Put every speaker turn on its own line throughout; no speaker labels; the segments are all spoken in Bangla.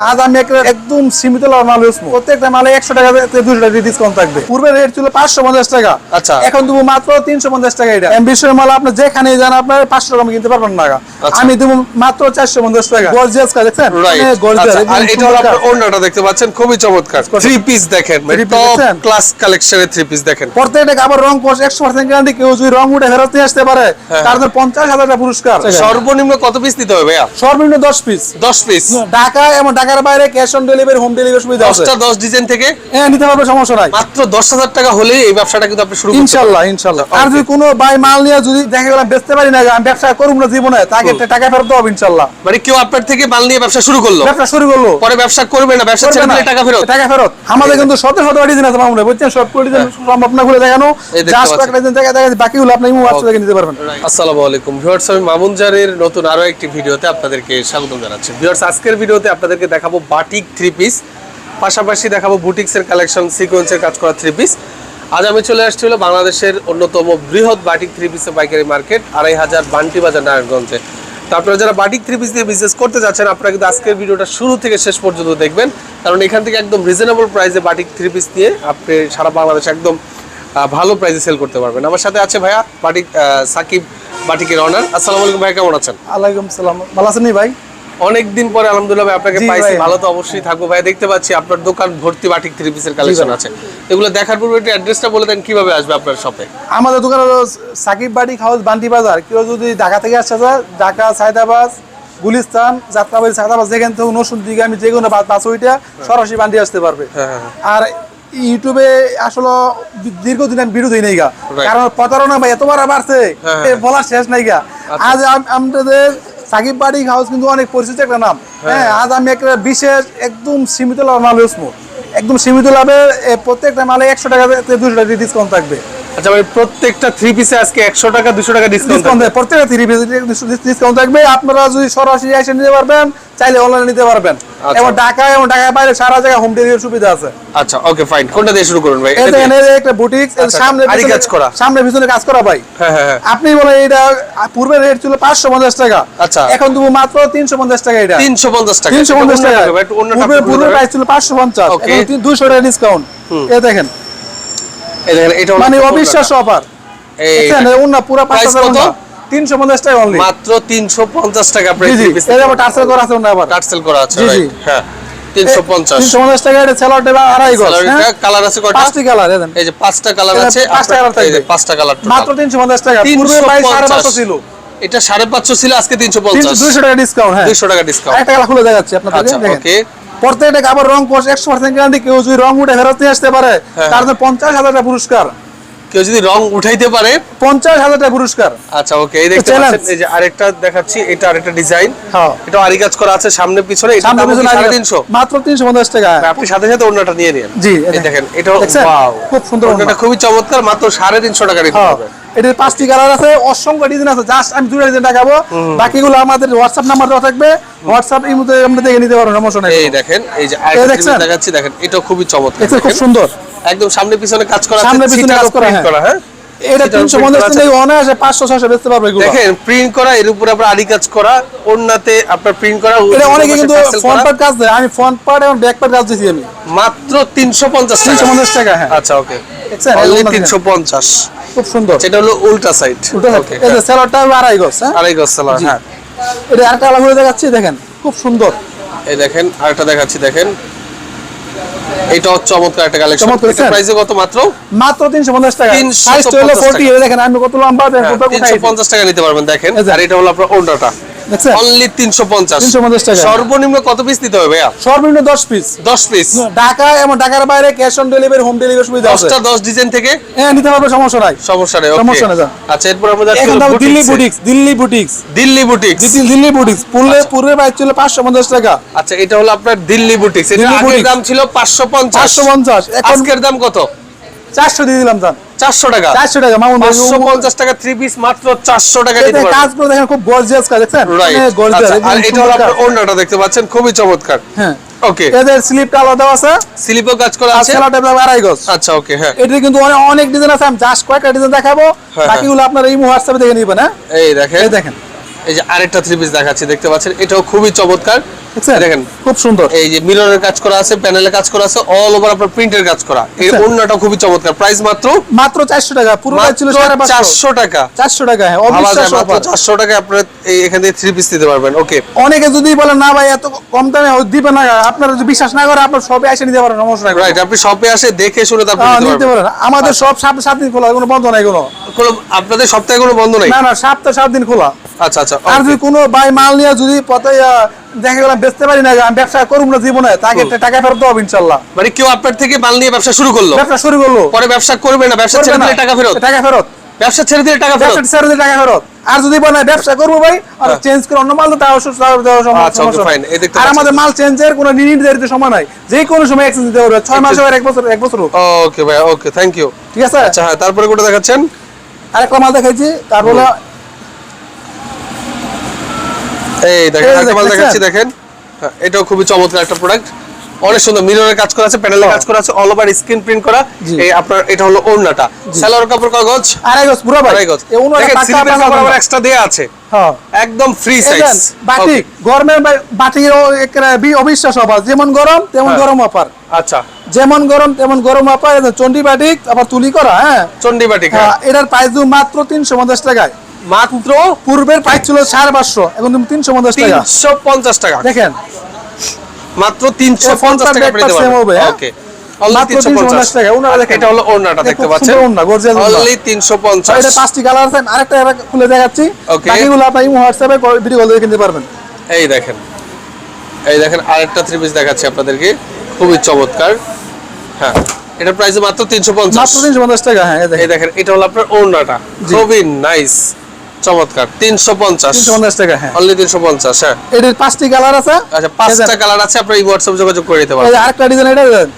আজ আমি একদম সীমিত মাল ইউজ প্রত্যেকটা মালে একশো টাকা দুশো টাকা ডিসকাউন্ট থাকবে। পূর্বে রেট ছিল পাঁচশো পঞ্চাশ টাকা।
আচ্ছা।
এখন দেবো মাত্র তিনশো পঞ্চাশ টাকা এটা। বিশ্বের মাল আপনি যেখানে যান আপনার পাঁচশো টাকা কিনতে পারবেন না
আচ্ছা।
আমি দেবো মাত্র চারশো পঞ্চাশ টাকা। গর্জিয়াস কাজ দেখছেন?
রাইট
মানে
আচ্ছা, আর
একদম
এটা হলো আপনার
কাজ।
দেখতে পাচ্ছেন খুবই চমৎকার। থ্রি পিস দেখেন
Three piece
টপ ক্লাস কালেকশনের থ্রি পিস দেখেন।
প্রত্যেকটা কাপড় রং কোর্স একশো পার্সেন্ট গ্যারান্টি কেউ যদি রং উঠে ফেরত নিয়ে আসতে পারে
হ্যাঁ।
তার জন্য পঞ্চাশ হাজার টাকা পুরস্কার।
সর্বনিম্ন কত পিস দিতে হবে ভাইয়া?
সর্বনিম্ন দশ পিস
দশ পিস
ঢাকা এবং ঢাকার বাইরে cash on delivery home delivery সুবিধা আছে।
দশটা দশ ডিজাইন থেকে
হ্যাঁ নিতে পারবে সমস্যা নাই।
মাত্র দশ হাজার টাকা হলেই এই ব্যবসাটা কিন্তু আপনি শুরু করতে
ইনশাল্লাহ ইনশাল্লাহ। আর যদি কোনো বাই মাল নিয়ে যদি দেখা গেলাম বেচতে পারি না আমি ব্যবসা করব না জীবনে তাকে
হুম।
টাকা ফেরত দেবো ইনশাল্লাহ।
মানে কেউ আপনার থেকে মাল নিয়ে ব্যবসা শুরু করল
ব্যবসা শুরু করল।
পরে ব্যবসা করবে না ব্যবসা ছেড়ে দিলে টাকা ফেরত।
টাকা ফেরত। আমাদের কিন্তু শত শত ডিজাইন আছে মামুনে বুঝছেন? সব ডিজাইন সম্ভব না খুলে দেখানো। জাস্ট। কয়েকটা ডিজাইন দেখা দেখা বাকিগুলো আপনি ইমো হোয়াটসঅ্যাপে নিতে পারবেন।
আসসালামু আলাইকুম। ভিউয়ার্স আমি মামুন জারের নতুন আরও একটি ভিডিওতে আপনাদেরকে স্বাগত জানাচ্ছি। ভিউয়ার্স আজকের ভিডিওতে আপনাদেরকে দেখাবো বাটিক থ্রি পিস পাশাপাশি দেখাবো বুটিক্সের কালেকশন সিকোয়েন্সের কাজ করা থ্রি পিস আজ আমি চলে আসছি হলো বাংলাদেশের অন্যতম বৃহৎ বাটিক থ্রি পিসের পাইকারি মার্কেট আড়াই হাজার বান্টি বাজার নারায়ণগঞ্জে। তো আপনারা যারা বাটিক থ্রি পিস দিয়ে বিজনেস করতে যাচ্ছেন, আপনারা কিন্তু আজকের ভিডিওটা শুরু থেকে শেষ পর্যন্ত দেখবেন। কারণ এখান থেকে একদম রিজনেবল প্রাইসে বাটিক থ্রি পিস দিয়ে আপনি সারা বাংলাদেশ একদম ভালো প্রাইসে সেল করতে পারবেন। আমার সাথে আছে ভাইয়া বাটিক সাকিব বাটিকের অনার আসসালামু আলাইকুম ভাই, কেমন আছেন?
আলাইকুম সালাম। ভালো আছেন ভাই?
অনেকদিন পরে আলহামদুলিল্লাহ ভাই আপনাকে পাইছি। ভালো তো অবশ্যই থাকব। ভাই দেখতে পাচ্ছি আপনার দোকান ভর্তি বাটিক থ্রি পিসের কালেকশন আছে। এগুলো দেখার পূর্বে একটু অ্যাড্রেসটা বলে দেন কীভাবে আসবে আপনার শপে
আমাদের দোকান হলো সাকিব বাড়ি হাউস বান্টি বাজার। কেউ যদি ঢাকা থেকে আসতে চায় ঢাকা সায়দাবাদ গুলিস্তান যাত্রাবাড়ি সায়দাবাদ যেখান থেকে নসুন দিকে আমি যে কোনো বাস ওইটা সরাসরি বান্টি আসতে পারবে।
হ্যাঁ,
আর ইউটিউবে আসলে দীর্ঘদিন আমি দিই নাই গা। কারণ প্রতারণা ভাই এতবার বাড়ছে
হ্যাঁ,
বলার শেষ নাই গা। আজ আমাদের সাকিব বাড়ি হাউস কিন্তু অনেক পরিচিত একটা নাম। হ্যাঁ আজ আমি একটা বিশেষ একদম সীমিত লাভ মাল একদম সীমিত লাভে প্রত্যেকটা মালে একশো টাকা থেকে দুশো টাকা ডিসকাউন্ট থাকবে।
আচ্ছা ভাই প্রত্যেকটা থ্রি পিসে আজকে একশো টাকা দুশো টাকা ডিসকাউন্ট
দেয় প্রত্যেকটা থ্রি ডিসকাউন্ট থাকবে। আপনারা যদি সরাসরি এসে নিতে পারবেন চাইলে অনলাইনে নিতে পারবেন।
আচ্ছা।
এবং ঢাকা এবং ঢাকার বাইরে সারা জায়গায় হোম ডেলিভারি সুবিধা আছে।
আচ্ছা ওকে ফাইন কোনটা দিয়ে শুরু করুন ভাই? এটা
যে একটা বুটিক
আচ্ছা,
সামনে
আরি কাজ করা।
সামনে পিছনে কাজ করা ভাই।
হ্যাঁ হ্যাঁ হ্যাঁ।
আপনি বলে এটা পূর্বে রেট ছিল পাঁচশো পঞ্চাশ টাকা।
আচ্ছা।
এখন দেবো মাত্র তিনশো পঞ্চাশ টাকা এটা।
তিনশো পঞ্চাশ টাকা।
তিনশো পঞ্চাশ
এটা
টাকা।
অন্যটা হবে, একটু অন্যটা
পূর্বে। প্রাইস ছিল পাঁচশো পঞ্চাশ।
Okay.
এখন দুশো টাকা ডিসকাউন্ট এই দেখেন
এটা
মানে অবিশ্বাস্য অফার অন্য পুরো
কত?
তিনশো পঞ্চাশ টাকা অনলি
মাত্র তিনশো পঞ্চাশ টাকা
টার্সেল করা আছে আবার।
টার্সেল করা আছে। হ্যাঁ তিনশো পঞ্চাশ।
টাকা এটা আড়াই হ্যাঁ?
কালার আছে কয়টা?
পাঁচটি কালার
এই যে পাঁচটা কালার আছে
পাঁচটা
আপনার-
থাকবে।
কালার
মাত্র তিনশো পঞ্চাশ টাকা। পূর্বে সাড়ে পাঁচশো ছিল।
এটা সাড়ে পাঁচশো ছিল আজকে তিনশো পঞ্চাশ।
দুইশো টাকা ডিসকাউন্ট হ্যাঁ।
দুইশো টাকা ডিসকাউন্ট
আরেকটা কালার খুলে দেখাচ্ছি আপনাদের
আচ্ছা ওকে
প্রত্যেকটা কাপড় রং কোর্স একশো পার্সেন্ট গ্যারান্টি কেউ যদি রং উঠে ফেরত নিয়ে আসতে পারে
হ্যাঁ।
তার জন্য পঞ্চাশ হাজার টাকা পুরস্কার।
কেউ যদি রং উঠাইতে পারে।
পঞ্চাশ হাজার টাকা পুরস্কার।
আচ্ছা ওকে এই দেখতে পাচ্ছেন এই যে আরেকটা দেখাচ্ছি এটা আরেকটা ডিজাইন
হ্যাঁ।
এটা আরি কাজ করা আছে সামনে পিছনে এটা
সামনে পিছনে
সাড়ে তিনশো।
মাত্র তিনশো পঞ্চাশ টাকা।
আপনি সাথে সাথে অন্যটা নিয়ে নিন।
জি,
এই দেখেন এটা ওয়াও
খুব সুন্দর ওড়না।
খুবই চমৎকার মাত্র সাড়ে তিনশো টাকা নিতে
হ্যাঁ।
হবে।
এটার পাঁচটি কালার আছে অসংখ্য ডিজাইন আছে জাস্ট আমি দুটো ডিজাইন দেখাবো। বাকিগুলো আমাদের হোয়াটসঅ্যাপ নাম্বার দেওয়া থাকবে হোয়াটসঅ্যাপ এই মধ্যে আমরা দেখে নিতে পারব সমস্যা নেই।
এই দেখেন এই যে? ডিজাইন দেখাচ্ছি দেখেন এটা খুবই চমৎকার
দেখছেন খুব সুন্দর।
একদম সামনে পিছনে কাজ করা
সামনে পিছনে কাজ করা, হ্যাঁ।
হ্যাঁ?
এটা
সেটার
তিনশো
print
পঞ্চাশ
আছে।
টাকা অনায়াসে পাঁচশো ছশো বেচতে পারবে এগুলো।
দেখেন প্রিন্ট করা এর উপরে আপনার আরি কাজ করা ওন্নাতে আপনার প্রিন্ট করা
এটা অনেকে কিন্তু ফ্রন্ট পার্ট কাজ দেয় আমি ফ্রন্ট পার্ট এবং ব্যাক পার্ট কাজ দিয়েছি আমি।
মাত্র তিনশো পঞ্চাশ
তিনশো পঞ্চাশ টাকা হ্যাঁ।
আচ্ছা ওকে
দেখছেন?
অনলি
খুব সুন্দর।
সেটা হলো উল্টা সাইড
উল্টো
ওকে
এই যে স্যালাডটা আড়াই গজ হ্যাঁ?
আড়াই গজ সালোয়ার, হ্যাঁ।
এটা আরেকটা আলাদা করে দেখাচ্ছি দেখেন। খুব সুন্দর।
এই দেখেন আরেকটা দেখাচ্ছি দেখেন। এটা হচ্ছে চমৎকার একটা কালেকশন প্রাইসে কত মাত্র?
মাত্র তিনশো পঞ্চাশ টাকা।
350
সাইজ হলো দেখেন আমি কত লম্বা দেখেন
হ্যাঁ, টাকা নিতে পারবেন দেখেন। আর এটা হলো আপনার
দেখছেন
অনলি তিনশো পঞ্চাশ।
350 টাকা।
সর্বনিম্ন কত পিস দিতে হবে ভাইয়া?
সর্বনিম্ন দশ পিস
দশ পিস
ঢাকা এবং ঢাকার বাইরে cash on delivery home delivery সুবিধা আছে।
দশটা দশ ডিজাইন থেকে?
হ্যাঁ নিতে পারবে সমস্যা নাই।
সমস্যা নেই
সমস্যা নেই,
আচ্ছা এরপর আমরা যাচ্ছি
Delhi boutiques Delhi boutiques
Delhi boutiques
Delhi boutiques পুরলে price ছিল পাঁচশো পঞ্চাশ টাকা।
আচ্ছা এটা হলো আপনার দিল্লি বুটিক্স এটা আগের দাম ছিল পাঁচশো পঞ্চাশ।
পাঁচশো পঞ্চাশ। এখন
আজকের দাম কত?
চারশো দিয়ে দিলাম দাম
চারশো টাকা।
চারশো টাকা মামুন
পাঁচশো পঞ্চাশ টাকা থ্রি পিস মাত্র চারশো টাকা
কাজ করে দেখেন খুব গর্জিয়াস কাজ দেখছেন?
রাইট
gorgeous,
আর এটা হলো আপনার দেখতে পাচ্ছেন খুবই চমৎকার।
হ্যাঁ।
ওকে
এদের স্লিপটা আলাদা আছে।
স্লিপও কাজ করা
টাইপের আড়াই গজ।
আচ্ছা ওকে হ্যাঁ।
এটা কিন্তু অনেক অনেক ডিজাইন আছে আমি জাস্ট কয়েকটা ডিজাইন দেখাবো।
হ্যাঁ,
বাকিগুলো আপনারা এই হোয়াটসঅ্যাপে দেখে নিবেন হ্যাঁ?
এই দেখেন।
এই দেখেন।
এই যে আরেকটা থ্রি পিস দেখাচ্ছি দেখতে পাচ্ছেন? এটাও খুবই চমৎকার। দেখেন।
খুব সুন্দর।
এই যে মিররের কাজ করা আছে কাজ করা আছে অল ওভার আপনার প্রিন্টের কাজ করা। এই
আচ্ছা।
খুবই চমৎকার। প্রাইস মাত্র
মাত্র চারশো টাকা পুরো ছিল
টাকা।
চারশো টাকা হ্যাঁ অবিশ্বাস্য
মাত্র
offer।
চারশো টাকায় এই এখান থেকে থ্রি পিস দিতে পারবেন ওকে
অনেকে যদি বলে না ভাই এত কম দামে হয়, দিবে না আপনারা যদি বিশ্বাস না করে আপনার সবে এসে নিতে পারেন সমস্যা নাই।
রাইট আপনি শপে আসে দেখে শুনে তারপর
হ্যাঁ,
নিতে
পারেন। আমাদের সব সাত সাত দিন খোলা কোনো বন্ধ নাই কোনো।
কোনো আপনাদের সপ্তাহে কোনো বন্ধ নাই?
না না সপ্তাহ সাত দিন খোলা।
আচ্ছা আচ্ছা।
আর যদি কোনো ভাই মাল নিয়ে যদি পথে দেখা গেলাম বেচতে পারি না আমি ব্যবসা করব না জীবনে তাকে টাকা ফেরত দেবো ইনশাল্লাহ।
মানে কেউ আপনার থেকে মাল নিয়ে ব্যবসা শুরু করল?
ব্যবসা শুরু করল।
পরে ব্যবসা করবে না ব্যবসা ছেড়ে দিলে টাকা ফেরত?
টাকা ফেরত।
ব্যবসা ছেড়ে দিলে টাকা ফেরত?
ব্যবসা ছেড়ে দিয়ে টাকা ফেরত। আর যদি বলে ব্যবসা করব ভাই আর
হ্যাঁ।
চেঞ্জ করে অন্য মাল তো তাও
আচ্ছা,
সমস্যা।
দেখতে
আর আমাদের মাল চেঞ্জের কোনো নির্ধারিত সময় নাই। যে কোনো সময় এক্সচেঞ্জ দিতে পারবে। ছয় মাস এক বছর এক বছর
ওকে ভাই ওকে থ্যাংক ইউ
ঠিক আছে?
আচ্ছা হ্যাঁ তারপরে কোটা দেখাচ্ছেন?
আরেকটা মাল দেখাইছি। তারপর হলো
এই দেখেন
এই
দেখাচ্ছি দেখেন। হ্যাঁ, এটাও খুবই চমৎকার একটা প্রোডাক্ট অনেক সুন্দর মিররের কাজ করা আছে প্যানেলের কাজ করা আছে অল ওভার স্ক্রিন প্রিন্ট করা। এই আপনার এটা হলো ওড়নাটা। সালোয়ার কাপড় কাগজ
আড়াই গজ পুরো ভাই।
আড়াই গজ।
এ উনো একটা
দেখেন
পাকা পাকা
কাপড় আবার এক্সট্রা দেয়া আছে।
হ্যাঁ।
একদম ফ্রি
এই
সাইজ
বাটিক গরমের বাটিকের অবিশ্বাস অফার। যেমন গরম তেমন
হ্যাঁ।
গরম অফার।
আচ্ছা।
যেমন গরম তেমন গরম অফার। এই চন্ডি বাটিক আবার তুলি করা হ্যাঁ?
চন্ডি বাটিক
হ্যাঁ, এটার প্রাইস মাত্র তিনশো পঞ্চাশ টাকায়।
মাত্র
পূর্বের প্রাইস ছিল সাড়ে পাঁচশো এখন তুমি তিনশো পঞ্চাশ টাকা।
তিনশো পঞ্চাশ টাকা।
দেখেন।
মাত্র তিনশো পঞ্চাশ টাকা
হবে, হ্যাঁ?
ওকে
মাত্র 350 টাকা, ওনারা দেখেন।
এটা হলো ওড়নাটা
এটা
দেখতে
খুব
পাচ্ছেন?
সুন্দর ওড়না, gorgeous ওড়না।
অনলি তিনশো পঞ্চাশ।
এটা পাঁচটি কালার আছে আরেকটা এবার খুলে দেখাচ্ছি।
Okay.
বাকিগুলো আপনি হোয়াটসঅ্যাপে ভিডিও কিনতে পারবেন।
এই দেখেন। এই দেখেন আরেকটা থ্রি পিস দেখাচ্ছি আপনাদেরকে। খুবই চমৎকার। হ্যাঁ এটা প্রাইস মাত্র তিনশো পঞ্চাশ।
মাত্র তিনশো পঞ্চাশ টাকা হ্যাঁ এই
এই
দেখেন
এটা হলো আপনার ওড়নাটা। খুবই নাইস চমৎকার তিনশো পঞ্চাশ।
তিনশো পঞ্চাশ টাকা হ্যাঁ।
অনলি হ্যাঁ।
এটার পাঁচটি কালার আছে?
আচ্ছা পাঁচটা কালার আছে আপনার এই হোয়াটসঅ্যাপ যোগাযোগ করে দিতে
এই আরেকটা ডিজাইন এটা দেন।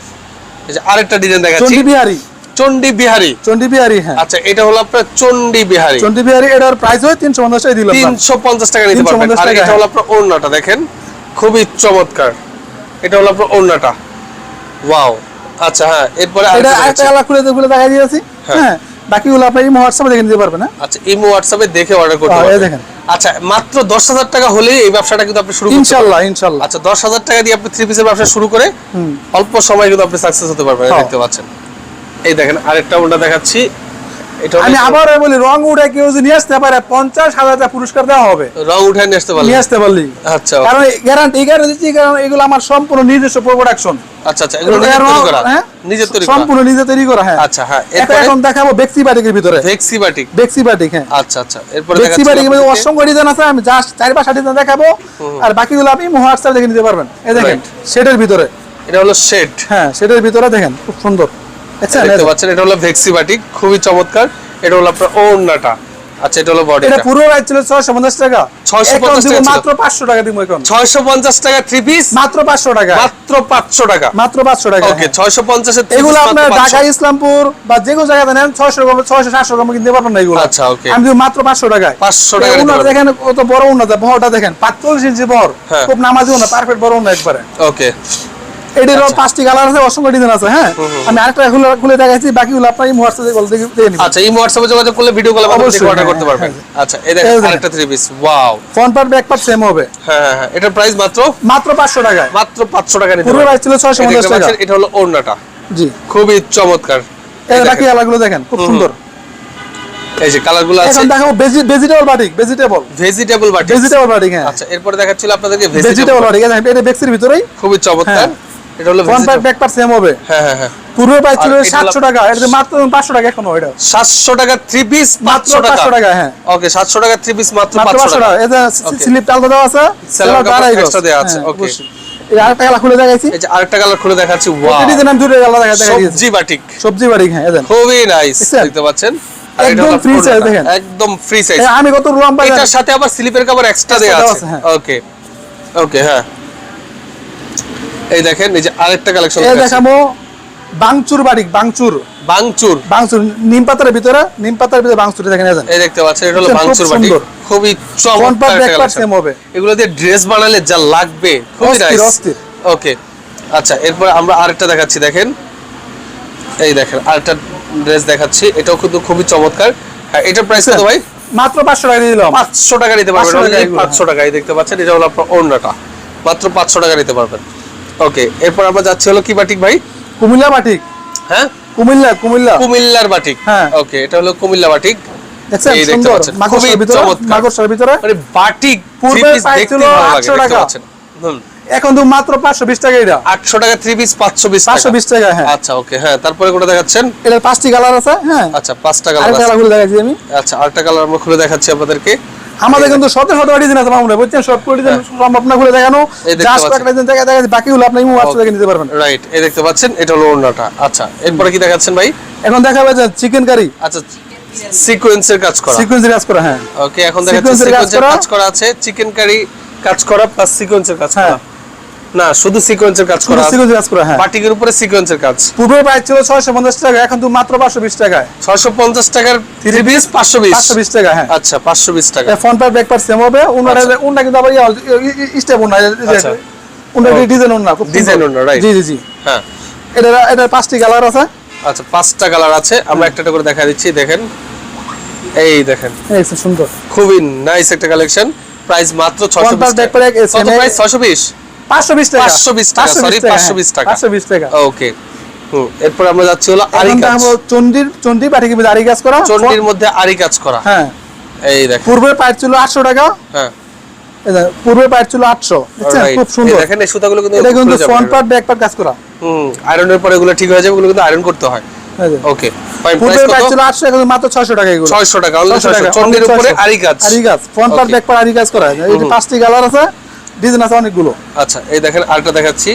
এই যে আরেকটা ডিজাইন দেখাচ্ছি।
চন্ডি বিহারি।
চন্ডি বিহারি।
চন্ডি বিহারি হ্যাঁ।
আচ্ছা এটা হলো আপনার চন্ডি বিহারি।
চন্ডি বিহারি এটার প্রাইস হয় টাকা দিলাম।
তিনশো পঞ্চাশ টাকা নিতে
350
পারবেন আর এটা হলো আপনার ওড়নাটা দেখেন। খুবই চমৎকার। এটা হলো আপনার ওড়নাটা। ওয়াও। আচ্ছা হ্যাঁ এরপরে
এটা
আরেকটা
কালার খুলে খুলে দেখা দিয়েছি।
হ্যাঁ।
বাকিগুলো আপনি ইমো হোয়াটসঅ্যাপে দেখে নিতে পারবেন হ্যাঁ?
আচ্ছা ইমো হোয়াটসঅ্যাপে দেখে অর্ডার করতে পারবেন।
দেখেন।
আচ্ছা মাত্র দশ হাজার টাকা হলেই এই ব্যবসাটা কিন্তু আপনি শুরু
ইনশাল্লাহ ইনশাল্লাহ।
আচ্ছা দশ হাজার টাকা দিয়ে আপনি থ্রি পিসের ব্যবসা শুরু করে অল্প সময় কিন্তু আপনি সাকসেস হতে পারবেন
হ্যাঁ।
দেখতে পাচ্ছেন। এই দেখেন আরেকটা ওটা দেখাচ্ছি। এটা
আমি আবার বলি রং উঠে কেউ যদি নিয়ে আসতে পারে পঞ্চাশ হাজার টাকা পুরস্কার দেওয়া হবে।
রং উঠে নিয়ে আসতে পারলেন
নিয়ে আসতে পারলি
আচ্ছা।
কারণ গ্যারান্টি গ্যারান্টি কারণ এগুলো আমার সম্পূর্ণ নিজস্ব প্রোডাকশন
আচ্ছা আচ্ছা এগুলো নিজের তৈরি করা? নিজের তৈরি করা?
সম্পূর্ণ নিজে তৈরি করা হ্যাঁ।
আচ্ছা হ্যাঁ
এটা এখন দেখাবো বেক্সি বাটিকের ভিতরে।
ভেক্সি বাটিক।
বেক্সি বাটিক হ্যাঁ।
আচ্ছা আচ্ছা এরপরে
বেক্সি বাটিকের ভিতরে অসংখ্য ডিজাইন আছে আমি জাস্ট চার পাঁচটা ডিজাইন দেখাবো। আর বাকিগুলো আপনি হোয়াটসঅ্যাপ দেখে নিতে পারবেন। এই দেখেন. সেটের ভিতরে।
এটা হলো শেড।
হ্যাঁ সেটের ভিতরে দেখেন খুব সুন্দর। এই
দেখতে পাচ্ছেন এটা হলো ভেক্সি বাটিক খুবই চমৎকার। এটা হলো আপনার ওড়নাটা। আচ্ছা এটা হলো
এটা পুরো রাইট ছিল ছয়শো পঞ্চাশ টাকা।
650 টাকা
মাত্র পাঁচশো টাকা দিব এখন
650 টাকা থ্রি পিস
মাত্র পাঁচশো টাকা।
মাত্র 500 টাকা।
মাত্র পাঁচশো টাকা।
ওকে
হ্যাঁ।
650 এর
এগুলো আপনার ঢাকা ইসলামপুর বা যে কোনো জায়গাতে নেন ছয়শো ছয়শো সাতশো গ্রাম কিনতে পারবেন না এগুলো।
আচ্ছা, okay.
আমি মাত্র পাঁচশো টাকায়।
500 টাকা নিতে
উন্নত
পারবেন।
দেখেন কত বড় উন্নত বড়টা দেখেন পাঁচচল্লিশ ইঞ্চি বড়
হ্যাঁ।
খুব নামাজিও না পারফেক্ট বড় উন্নত একবারে।
ওকে
এটির পাঁচটি কালার আছে অসংখ্য ডিজাইন আছে হ্যাঁ? আমি আরেকটা খুলে খুলে দেখাচ্ছি বাকিগুলো আপনার এই হোয়াটসঅ্যাপে কল দেখে দেখে নিবেন।
আচ্ছা এই হোয়াটসঅ্যাপে যোগাযোগ করলে ভিডিও কলে
অবশ্যই,
অবশ্যই অর্ডার
হ্যাঁ,
করতে পারবেন।
হ্যাঁ,
আচ্ছা এই দেখেন। আরেকটা three piece wow
front part back part same হবে।
হ্যাঁ হ্যাঁ হ্যাঁ এটার প্রাইস মাত্র?
মাত্র পাঁচশো টাকায়।
মাত্র 500 টাকা নিতে
পুরো প্রাইস ছিল ছয়শো
এই
পঞ্চাশ
দেখতে
টাকা।
এটা হলো ওড়নাটা।
জি।
খুবই চমৎকার। এই।
বাকি কালারগুলো দেখেন খুব সুন্দর।
এই যে কালারগুলো আছে।
এখন দেখাবো vegetable batik vegetable
vegetable batik
vegetable batik হ্যাঁ।
আচ্ছা এরপরে দেখাচ্ছিল আপনাদেরকে
ভেজিটেবল বাটিক এটা বেক্সির ভিতরেই।
খুবই চমৎকার। এটা হলো
front part back part same হবে।
হ্যাঁ হ্যাঁ হ্যাঁ।
পূর্বে প্রাইস ছিল
আর এটা হলো-
সাতশো টাকা এটা মাত্র পাঁচশো টাকা এখনও এটা।
700 টাকা থ্রি পিস 500 টাকা।
পাঁচশো টাকা হ্যাঁ।
ওকে 700 টাকা থ্রি পিস মাত্র
মাত্র
500 টাকা।
টাকা। এটা স্লিপ টালটা দেওয়া আছে
Salwar
এটা
কাপড়
আড়াই গজ।
extra দেওয়া আছে,
হ্যাঁ, এই আরেকটা কালার খুলে দেখাইছি।
এই যে আরেকটা কালার খুলে দেখাচ্ছি ওয়াও
প্রতিটি দিন আমি দুটো কালার দেখা দেখা দিয়েছি।
সবজি বাটিক
সবজি বাটিক হ্যাঁ
খুবই নাইস দেখতে পাচ্ছেন?
একদম size
পুরোটা।
দেখেন।
একদম ফ্রি সাইজ
আমি কত লম্বা
এটার সাথে আবার স্লিপের কভার এক্সট্রা দেওয়া
দেওয়া
আছে।
হ্যাঁ।
ওকে ওকে হ্যাঁ। এই দেখেন এই যে আরেকটা কালেকশন
এই দেখাবো বাংচুর বাটিক বাংচুর।
বাংচুর।
বাংচুর নিম পাতার ভিতরে নিম পাতার ভিতরে বাংচুর দেখেন এই
দেখতে পাচ্ছেন এটা হলো বাংচুর বাটি খুবই চমৎকার একটা
হবে।
এগুলো দিয়ে ড্রেস বানালে যা লাগবে খুবই নাইস ওকে আচ্ছা এরপর আমরা আরেকটা দেখাচ্ছি দেখেন। এই দেখেন আরেকটা ড্রেস দেখাচ্ছি এটাও কিন্তু খুবই চমৎকার। হ্যাঁ এটার প্রাইস কত ভাই?
মাত্র পাঁচশো টাকা দিয়ে দিলাম।
পাঁচশো টাকা নিতে পারবেন
500 টাকা
only
এগুলো,
500 টাকা এই দেখতে পাচ্ছেন এটা হলো আপনার ওড়নাটা। মাত্র পাঁচশো টাকা নিতে পারবেন। ওকে এরপর আমরা যাচ্ছি হলো কি বাটিক ভাই?
কুমিল্লা বাটিক
হ্যাঁ?
কুমিল্লা কুমিল্লা।
কুমিল্লার বাটিক
হ্যাঁ।
ওকে এটা হলো কুমিল্লা বাটিক এই দেখতে পাচ্ছেন, খুবই
ভিতরে
চমৎকার।
মাকড়সার ভিতরে।
মানে বাটিক
পূর্বে
থ্রি পিস
প্রাইস
দেখতে ভালো লাগে
800
দেখতে
টাকা।
পাচ্ছেন। হুম।
এখন তো মাত্র পাঁচশো বিশ টাকা এটা।
আটশো টাকা পিস
টাকা। হ্যাঁ।
আচ্ছা ওকে হ্যাঁ তারপরে দেখাচ্ছেন?
এটার পাঁচটি কালার আছে হ্যাঁ।
আচ্ছা পাঁচটা কালার
আরেকটা
আছে।
কালার দেখাচ্ছি আমি।
আচ্ছা আরেকটা কালার আমরা খুলে দেখাচ্ছি আপনাদেরকে।
আমাদের কিন্তু শত শত ডিজাইন আছে মামুনে বুঝছেন? সব ডিজাইন সম্ভব না খুলে দেখানো। জাস্ট। একটা ডিজাইন দেখা দেখাচ্ছি বাকিগুলো আপনি ইমো হোয়াটসঅ্যাপে দেখে নিতে পারবেন।
রাইট এই দেখতে পাচ্ছেন এটা হলো ওড়নাটা। আচ্ছা এরপরে কি দেখাচ্ছেন ভাই?
এখন দেখাবে যে চিকেন কারি
আচ্ছা সিকোয়েন্সের কাজ করা।
সিকোয়েন্সের কাজ করা হ্যাঁ।
ওকে এখন দেখাচ্ছি সিকোয়েন্সের। কাজ করা। আছে চিকেন কারি কাজ করা প্লাস সিকোয়েন্সের কাজ করা।
হ্যাঁ।
না শুধু সিকোয়েন্সের কাজ করা আছে।
সিকোয়েন্স কাজ করা হ্যাঁ।
বাটিকের উপরে সিকোয়েন্সের কাজ।
পূর্বে প্রাইস ছিল ছয়শো পঞ্চাশ টাকা এখন তো মাত্র পাঁচশো বিশ টাকায়।
650 টাকার 3 পিস 520
পাঁচশো বিশ। টাকা হ্যাঁ।
আচ্ছা 520 টাকা।
ব্যাক সেম হবে কিন্তু আবার স্টেপ ডিজাইন সুন্দর।
ওড়না,
জি জি জি।
হ্যাঁ।
এটা এটা পাঁচটি কালার আছে।
আচ্ছা পাঁচটা কালার আছে। আমরা একটা একটা করে দেখা দিচ্ছি দেখেন। এই দেখেন।
এই সুন্দর।
খুবই নাইস একটা কালেকশন প্রাইস মাত্র 620
Compact
টাকা। কত প্রাইস 620
পাঁচশো বিশ টাকা।
520 টাকা, sorry, 520 টাকা।
বিশ টাকা।
ওকে এরপর আমরা যাচ্ছি হলো আরি কাজ
চন্ডির চন্ডি পাঠিয়ে দিবে আরি কাজ করা।
চন্ডির মধ্যে আরি কাজ করা।
হ্যাঁ।
এই দেখেন।
পূর্বে পাইট ছিল আটশো টাকা।
হ্যাঁ।
পূর্বে পাইট ছিল আটশো। দেখছেন? খুব সুন্দর।
দেখেন এই সুতাগুলো কিন্তু
এটা কিন্তু ফ্রন্ট পার্ট ব্যাক পার্ট কাজ করা।
হুম আয়রনের পরে এগুলো ঠিক হয়ে যাবে এগুলো কিন্তু আয়রন করতে হয়। ওকে
পূর্বে পাইট ছিল আটশো এখন মাত্র ছয়শো টাকা এগুলো।
600 টাকা অনলি
600
600 চন্ডির উপরে আরি কাজ
আরি কাজ ফ্রন্ট পার্ট ব্যাক পার্ট আরি কাজ করা। এই পাঁচটি কালার আছে। ডিজাইন আছে অনেকগুলো।
আচ্ছা এই দেখেন আরেকটা দেখাচ্ছি।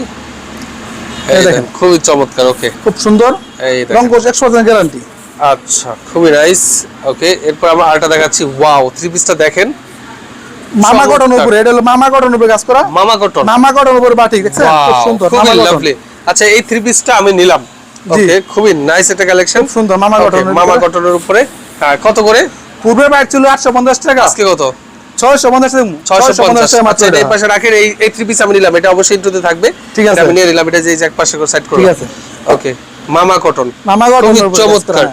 এই দেখেন।
খুবই চমৎকার ওকে
খুব সুন্দর।
এই
রং
দেখেন
কোর্স একশো পার্সেন্ট গ্যারান্টি
আচ্ছা খুবই নাইস ওকে এরপর আমরা আরেকটা দেখাচ্ছি। ওয়াও থ্রি পিসটা দেখেন।
মামা কটন উপরে এটা হলো মামা কটন উপরে কাজ করা।
মামা কটন
মামা কটন উপরে বাটিক দেখছেন? খুব সুন্দর
খুবই লাভলি আচ্ছা এই থ্রি পিসটা আমি নিলাম। ওকে খুবই নাইস একটা কালেকশন
সুন্দর মামা কটন
মামা কটনের উপরে। কত করে?
পূর্বে বাইক ছিল আটশো পঞ্চাশ টাকা।
আজকে কত?
ছয়শো পঞ্চাশ টাকা
ছয়শো পঞ্চাশ।
মাত্র
এই পাশে রাখেন এই এই থ্রি পিস আমি নিলাম এটা অবশ্যই ইন্টুতে থাকবে।
ঠিক আছে।
আমি নিয়ে নিলাম এটা যে এক পাশে করে সাইড করে
ঠিক আছে।
ওকে মামা কটন
মামা কটন
চমৎকার।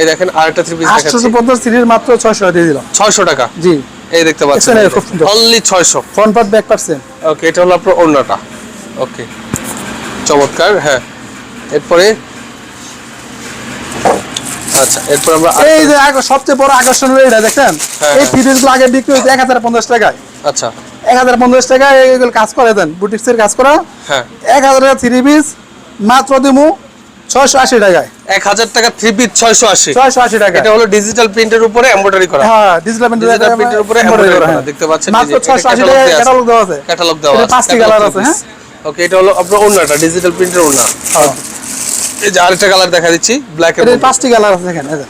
এই দেখেন আরেকটা থ্রি পিস দেখাচ্ছি।
আটশো পঞ্চাশ সিরিজ মাত্র ছয়শো দিয়ে দিলাম।
ছয়শো টাকা।
জি।
এই দেখতে পাচ্ছেন। Only
front part back
okay এটা হলো আপনার ওড়নাটা। ওকে চমৎকার হ্যাঁ। এরপরে আচ্ছা এরপর আমরা
এই যে সবচেয়ে বড় আকর্ষণ হলো এটা দেখছেন?
হ্যাঁ,
এই
হ্যাঁ।
আগে বিক্রি হচ্ছে এক হাজার পঞ্চাশ টাকায়।
আচ্ছা।
এক হাজার পঞ্চাশ টাকায় এগুলো কাজ করে দেন বুটিক্স কাজ করা।
হ্যাঁ।
এক হাজার টাকা থ্রি পিস মাত্র দিমু ছয়শো আশি টাকায়।
এক হাজার টাকা থ্রি পিস ছয়শো আশি।
ছয়শো আশি টাকা
এটা হলো ডিজিটাল প্রিন্টের উপরে এমব্রয়ডারি করা।
হ্যাঁ ডিজিটাল
প্রিন্টের উপরে এমব্রয়ডারি করা দেখতে পাচ্ছেন
মাত্র ছয়শো আশি
আছে।
ক্যাটালগ দেওয়া আছে।
ক্যাটালগ দেওয়া আছে
পাঁচটি কালার আছে হ্যাঁ।
ওকে এটা হলো আপনার ওড়নাটা ডিজিটাল প্রিন্টের ওড়না।
হ্যাঁ।
এই যে আরেকটা কালার দেখা দিচ্ছি ব্ল্যাক এর
পাঁচটি কালার আছে যে।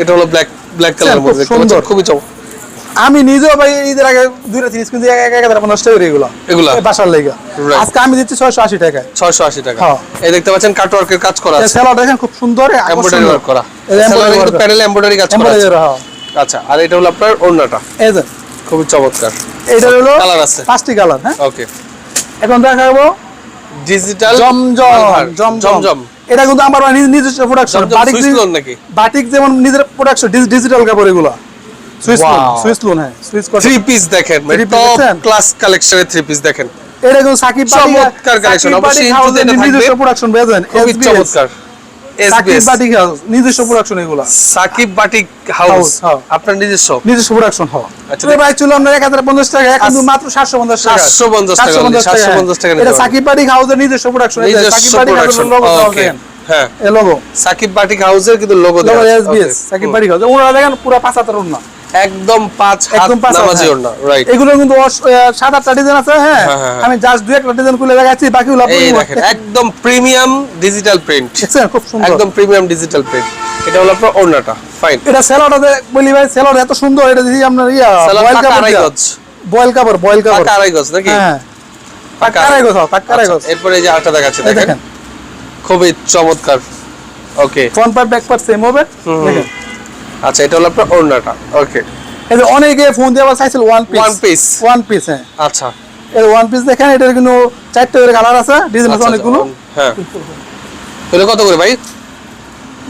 এটা হলো ব্ল্যাক ব্ল্যাক কালারের
খুব
মধ্যে
সুন্দর।
খুবই চমক।
আমি নিজেও ভাই ঈদের আগে দুইটা তিরিশ কিন্তু পঞ্চাশ টাকা এগুলো।
এগুলা?
বাসার লেগা. আজকে আমি দিচ্ছি ছয়শো আশি টাকায়।
ছয়শো আশি টাকা।
হ্যাঁ।
এই দেখতে পাচ্ছেন কাটওয়ার্কের কাজ করা আছে।
স্যালাড দেখেন খুব সুন্দর
এমব্রয়ডারি ওয়ার্ক করা। কিন্তু
work।
এমব্রয়ডারি কাজ করা আছে।
হ্যাঁ।
আচ্ছা আর এটা হলো আপনার ওড়নাটা।
এই যে।
খুবই চমৎকার।
এইটা হলো
কালার আছে।
পাঁচটি কালার হ্যাঁ।
ওকে
এখন দেখাবো
ডিজিটাল
জমজম। জমজম। এটা কিন্তু আমার নিজ- নিজস্ব প্রোডাকশন বাটিক
নাকি?
বাটিক যেমন নিজের প্রোডাকশন ডিজিটাল কাপড় এগুলো। সুইস. সুইস লোন হ্যাঁ। সুইস
থ্রি পিস দেখেন টপ ক্লাস কালেকশনের থ্রি পিস দেখেন।
এটা কিন্তু সাকিব
চমৎকার কালেকশন অবশ্যই এটা থাকবে।
নিজস্ব প্রোডাকশন বেজেন
খুবই চমৎকার।
সাকিব বাটিক হাউস নিজস্ব প্রোডাকশন এগুলো।
সাকিব বাটিক হাউস
হ্যাঁ।
আপনার নিজস্ব?
নিজস্ব প্রোডাকশন হয়।
আচ্ছা,
ভাই ছিল আমরা এক হাজার পঞ্চাশ টাকা এখন কিন্তু মাত্র সাতশো পঞ্চাশ টাকা।
750 টাকা, 750 টাকা।
এটা সাকিব বাটিক হাউসের নিজস্ব প্রোডাকশন সাকিব বাটিক হাউসের লোগো
ওকে হ্যাঁ।
এ লোগো
সাকিব বাটিক হাউসের কিন্তু লোগো দেওয়া আছে।
সাকিব। বাটিক হাউস ওরা দেখেন পুরো পাঁচ হাতের ওড়না।
একদম পাঁচ
একদম পাঁচ হ্যাঁ।
ওড়না রাইট
এগুলো কিন্তু সাত আটটা ডিজাইন আছে হ্যাঁ।
হ্যাঁ, হ্যাঁ।
আমি জাস্ট দুই একটা ডিজাইন খুলে দেখাচ্ছি বাকিগুলো আপনি
দেখেন একদম প্রিমিয়াম ডিজিটাল প্রিন্ট
খুব সুন্দর।
একদম প্রিমিয়াম ডিজিটাল প্রিন্ট এটা হলো আপনার ওড়নাটা ফাইন
এটা স্যালাডে বলি ভাই স্যালাড এত সুন্দর এটা দিদি আপনার ইয়া বয়েল কাপড়।
গজ।
বয়েল কাপড় বয়েল কাপড়
আড়াই গজ নাকি?
হ্যাঁ। পাকা আড়াই গজ পাকা আড়াই গজ।
আচ্ছা, এরপরে এই যে আরেকটা দেখাচ্ছে দেখেন।
দেখেন।
খুবই চমৎকার। Okay
front part back part same হবে। দেখেন।
আচ্ছা এটা হলো আপনার ওড়নাটা। ওকে
এই যে অনেকে ফোন দিয়ে আবার চাইছিল one piece
one piece
one piece হ্যাঁ।
আচ্ছা।
এই ওয়ান পিস দেখেন এটার কিন্তু চারটে করে কালার আছে ডিজাইন আছে
আচ্ছা,
অনেকগুলো।
হ্যাঁ। তাহলে কত করে ভাই?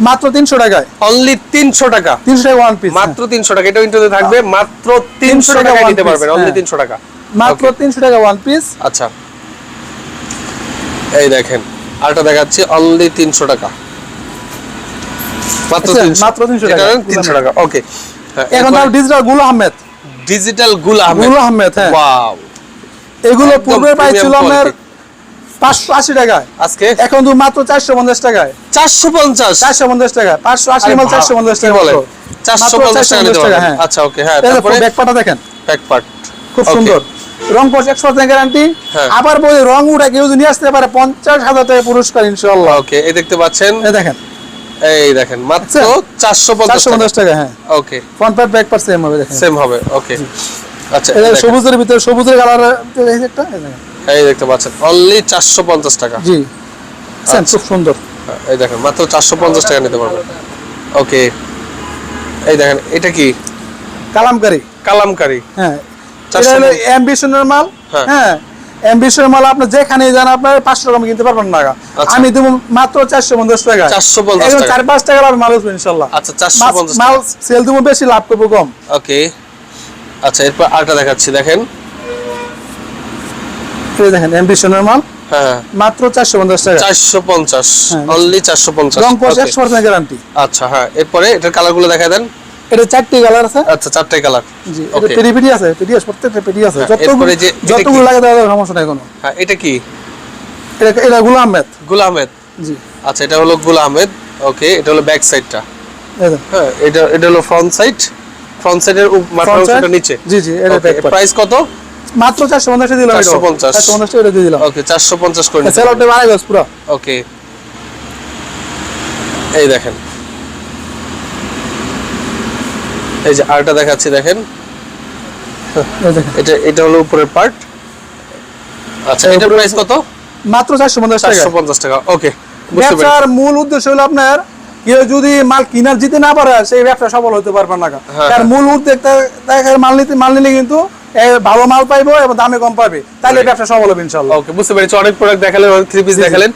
মাত্র তিনশো টাকায়।
অনলি তিনশো টাকা।
তিনশো টাকা ওয়ান পিস
মাত্র তিনশো টাকা এটা ইন্টারতে থাকবে। মাত্র তিনশো
300 টাকা
নিতে পারবেন অনলি
হ্যাঁ।
তিনশো টাকা।
মাত্র তিনশো টাকা ওয়ান পিস
আচ্ছা। এই দেখেন আরেকটা দেখাচ্ছি অনলি তিনশো টাকা। মাত্র
আচ্ছা,
তিনশো
মাত্র 300 টাকা।
তিনশো টাকা ওকে
এখন তার ডিজিটালগুলো আহমেদ।
ডিজিটাল গুল আহমেদ।
গুলো আহমেদ হ্যাঁ।
ওয়াও
এগুলো পূর্বে পাইছিল আপনার পাঁচশো আশি টাকায়।
আজকে?
এখন তো মাত্র চারশো পঞ্চাশ টাকায়।
চারশো পঞ্চাশ?
চারশো পঞ্চাশ টাকা পাঁচশো আশি মাল চারশো পঞ্চাশ টাকা
বলেন?
মাত্র।
450 টাকা নিতে
450
পারবেন।
হ্যাঁ।
আচ্ছা, okay, হ্যাঁ, তারপরে?
ব্যাকপাটা দেখেন।
ব্যাক
খুব সুন্দর। রং একশো পার্সেন্ট গ্যারান্টি। আবার বলি রং উঠে কেউ যদি নিয়ে আসতে পারে পঞ্চাশ হাজার টাকা পুরস্কার ইনশাল্লাহ
ওকে এই দেখতে পাচ্ছেন।
দেখেন।
এই দেখেন মাত্র
আচ্ছা।
চারশো পঞ্চাশ
চারশো পঞ্চাশ টাকা হ্যাঁ।
Okay
front part back part same হবে দেখেন।
সেম হবে ওকে আচ্ছা
এটা সবুজের ভিতরে সবুজের কালার এই দেখেন।
এই দেখতে পাচ্ছেন অনলি চারশো পঞ্চাশ টাকা।
জি। সেম
আচ্ছা।
খুব সুন্দর।
এই দেখেন মাত্র চারশো পঞ্চাশ টাকা নিতে পারবেন। ওকে এই দেখেন এটা কি?
কালামকারি।
কালামকারি।
হ্যাঁ। এটা হলো। অ্যাম্বিশনের মাল।
হ্যাঁ।
হ্যাঁ অ্যাম্বিশনের মাল আপনি যেখানে যান আপনার পাঁচশো টাকা কিনতে পারবেন না
আচ্ছা।
আমি দেবো মাত্র চারশো পঞ্চাশ টাকা।
450
একদম
টাকা।
চার পাঁচ টাকা লাভ মাল আসবে ইনশাল্লাহ।
আচ্ছা চারশো পঞ্চাশ
মাল সেল দেবো বেশি লাভ করব কম।
ওকে। আচ্ছা এরপর আরেকটা দেখাচ্ছি দেখেন।
এই দেখেন অ্যাম্বিশনের মাল।
হ্যাঁ।
মাত্র চারশো পঞ্চাশ টাকা।
চারশো পঞ্চাশ
হ্যাঁ।
অনলি চারশো পঞ্চাশ।
রং গ্যারান্টি
আচ্ছা হ্যাঁ এরপরে এটার কালারগুলো দেখা দেন।
এটা চারটি কালার আছে।
আচ্ছা চারটে কালার
জি এটা
ওকে
পেরি পেরি আছে পেরি আছে। প্রত্যেকটা পেরি আছে যতগুলো
এটা
যতগুলো? লাগে দেওয়া সমস্যা নাই কোনো।
হ্যাঁ এটা কি?
এটা এটা গুলো আহমেদ।
গুল আহমেদ?
জি।
আচ্ছা এটা হলো গুল আহমেদ। ওকে এটা হলো ব্যাক সাইডটা হ্যাঁ এটা এটা হলো ফ্রন্ট সাইড ফ্রন্ট সাইডের মাথার অংশটা নিচে।
জি জি এটা ব্যাক
প্রাইস কত?
মাত্র চারশো পঞ্চাশ দিলাম
450
চারশো পঞ্চাশ। টাকা দিয়ে দিলাম।
ওকে চারশো পঞ্চাশ করে নিতে
সেলটা বাড়াই গেছে পুরো।
ওকে এই দেখেন। এই যে আরটা দেখাচ্ছি দেখেন। এটা এটা হলো উপরের পার্ট আচ্ছা এটার প্রাইস কত?
মাত্র চারশো পঞ্চাশ টাকা।
চারশো পঞ্চাশ টাকা ওকে
ব্যবসার মূল উদ্দেশ্য হলো আপনার কেউ যদি মাল কিনার জিতে না পারে সেই ব্যবসা সফল হতে পারবে না।
হ্যাঁ,
তার
হ্যাঁ।
মূল উদ্যোগ মাল নিতে মাল নিলে কিন্তু ভালো মাল পাইবো এবং দামে কম পাবে। তাহলে ব্যবসা সফল হবে ইনশাল্লাহ।
ওকে বুঝতে পেরেছি। অনেক প্রোডাক্ট দেখালেন অনেক থ্রি পিস। দেখালেন।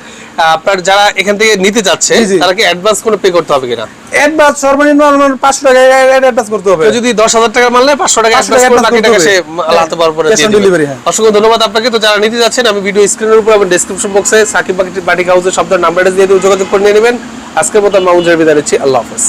আপনার যারা এখান থেকে নিতে যাচ্ছে। তারা কি অ্যাডভান্স কোনো পে করতে হবে কিনা?
অ্যাডভান্স সর্বনিম্ন পাঁচশো টাকা অ্যাডভান্স করতে হবে।
যদি দশ হাজার টাকা মারলে পাঁচশো টাকা
500
অ্যাডভান্স করে বাকি টাকা সে হাতে পাওয়ার পরে দিবে।
হ্যাঁ।
অসংখ্য ধন্যবাদ আপনাকে। তো যারা নিতে যাচ্ছেন আমি ভিডিও স্ক্রিনের উপর এবং ডেসক্রিপশন বক্সে সাকিব বাটি হাউসের শব্দের নাম্বারটা দিয়ে দিয়ে যোগাযোগ করে নিয়ে নেবেন। আজকের মতো মাউন্টের বিদায় নিচ্ছি। আল্লাহ হাফেজ।